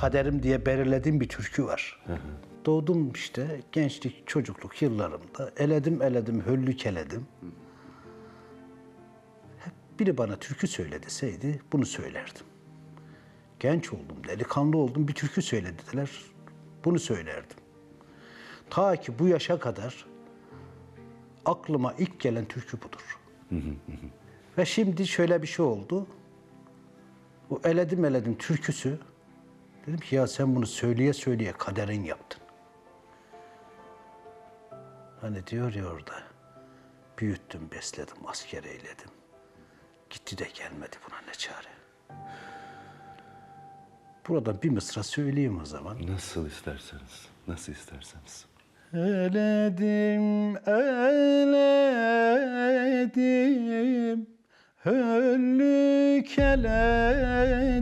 kaderim diye belirlediğim bir türkü var. Doğdum işte gençlik, çocukluk yıllarımda. Eledim eledim, höllük eledim. Hep biri bana türkü söyle deseydi bunu söylerdim. Genç oldum, delikanlı oldum, bir türkü söyle dediler. Bunu söylerdim. Ta ki bu yaşa kadar aklıma ilk gelen türkü budur. Ve şimdi şöyle bir şey oldu. Bu eledim eledim türküsü. Dedim ki ya sen bunu söyleye söyleye kaderin yaptın. Hani diyor ya orada. Büyüttüm, besledim, asker eyledim. Gitti de gelmedi buna ne çare. Burada bir mısra söyleyeyim o zaman. Nasıl isterseniz, nasıl isterseniz. Eledim, eledim, höllük eledim,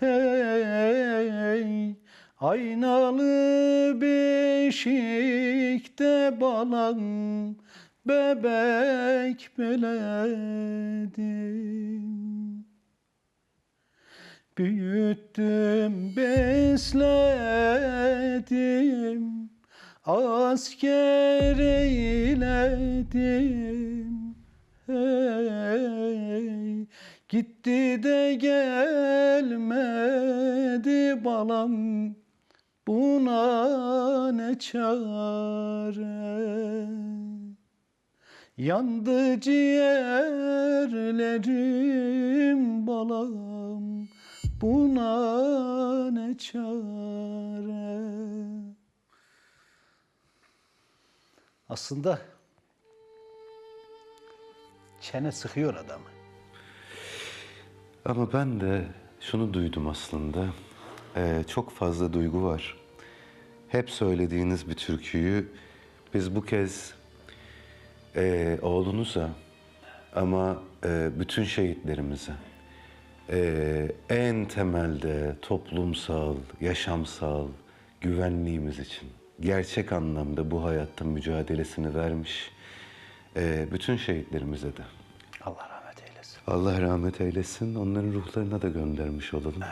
hey, aynalı beşikte balam, bebek beledim. Büyüttüm, besledim, asker eyledim. Hey, gitti de gelmedi balam, buna ne çare? Yandı ciğerlerim balam Buna ne çare Aslında çene sıkıyor adamı. Ama ben de şunu duydum aslında. Ee, çok fazla duygu var. Hep söylediğiniz bir türküyü biz bu kez e, oğlunuza ama e, bütün şehitlerimize e, en temelde toplumsal, yaşamsal güvenliğimiz için gerçek anlamda bu hayatta mücadelesini vermiş e, bütün şehitlerimize de Allah rahmet eylesin. Allah rahmet eylesin. Onların ruhlarına da göndermiş olalım.